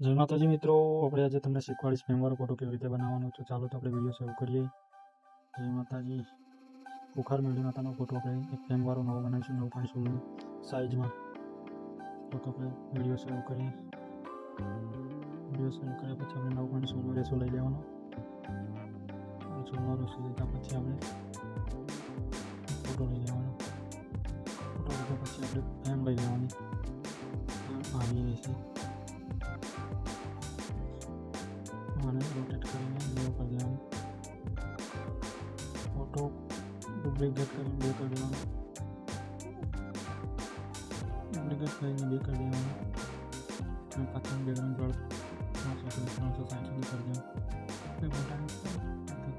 જય માતાજી મિત્રો, આપણે આજે તમને શીખવાડીશ ફ્રેમવાળો ફોટો કેવી રીતે બનાવવાનો તો ચાલો તો આપણે વીડિયો શરૂ કરીએ. જય માતાજી. બુખાર મેળવી માતાનો ફોટો આપણે એક ફ્રેમવાળો નવો બનાવીશું, નવ પોઈન્ટ સોળ સાઇઝમાં તો આપણે વીડિયો શરૂ કરીએ. વીડિયો શરૂ કર્યા પછી આપણે નવ પોઈન્ટ સોળનો રેસો લઈ લેવાનો. સોળનો રેસો લીધા પછી આપણે ફોટો લઈ લેવાનો. ફોટો લીધા પછી આપણે ફ્રેમ લઈ લેવાની. આવી રહેશે ફોટો ડુપ્લિકેટ કરીને બે કરી દેવાનું ડુપ્લિકેટ કરીને બે કરી દેવાનું અને પાછળ બેકગ્રાઉન્ડ પર ત્રણસો સુધી ત્રણસો સાઠ સુધી કરી દેવાનું બે ફોટાને ઠીક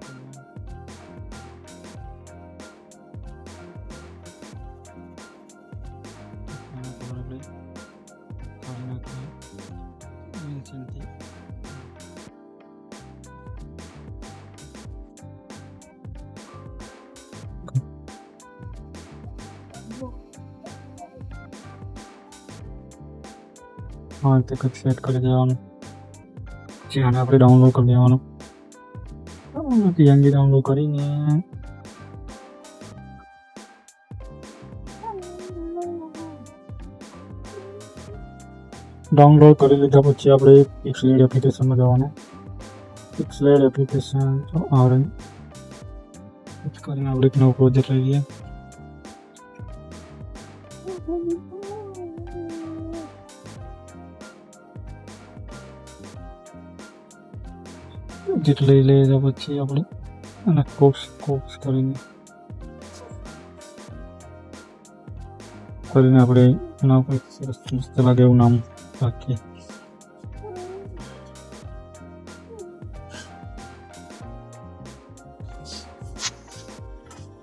કરી આ રીતે કંઈક સેટ કરી દેવાનું. પછી આને આપણે ડાઉનલોડ કરી દેવાનું. પીએનજી ડાઉનલોડ કરીને. ડાઉનલોડ કરી લીધા પછી આપણે પિક્સલેડ એપ્લિકેશનમાં જવાનું. પિક્સલેડ એપ્લિકેશન આવે કરીને આપણે એક નવો પ્રોજેક્ટ લઈ લઈએ. પ્રોજેક્ટ લઈ લઈએ પછી આપણે અને કોક્સ કોક્સ કરીને. કરીને આપણે એના ઉપર સરસ મસ્ત લાગે એવું નામ રાખીએ.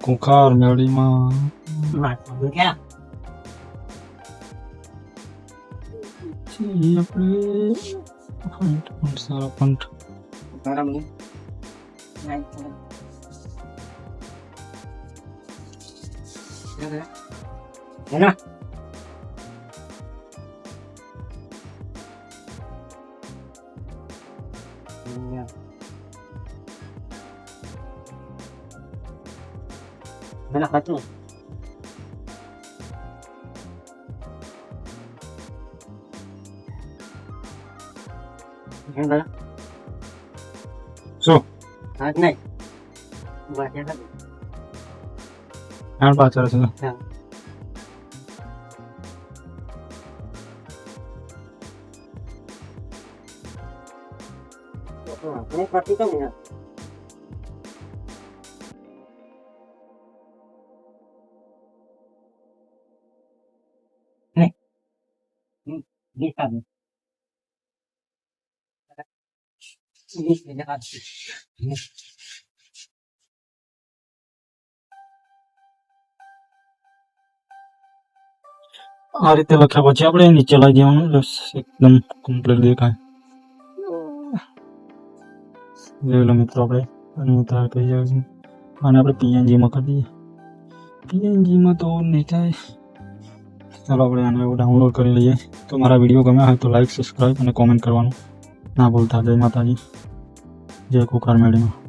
કુંખાર મેળીમાં. આપણે પંથ સારા Parang yun. Right. Yan na. Yan na. Malakad mo. Yan na. હા નહીં હાલ પાછળ છે ya ini seperti itu ya nih Hmm, bisa આ રીતે લખ્યા પછી આપણે નીચે લઈ જવાનું. એકદમ કમ્પ્લીટ દેખાય. જોયેલો મિત્રો આપણે, અને કહી કરી જાય અને આપણે પીએનજીમાં કરી દઈએ. પીએનજીમાં તો નહીં થાય. ચાલો આપણે આને ડાઉનલોડ કરી લઈએ. તો મારા વીડિયો ગમ્યા હોય તો લાઈક સબસ્ક્રાઈબ અને કોમેન્ટ કરવાનું. ના ભૂલતા. જય માતાજી. જય કુકાર મેળીમાં.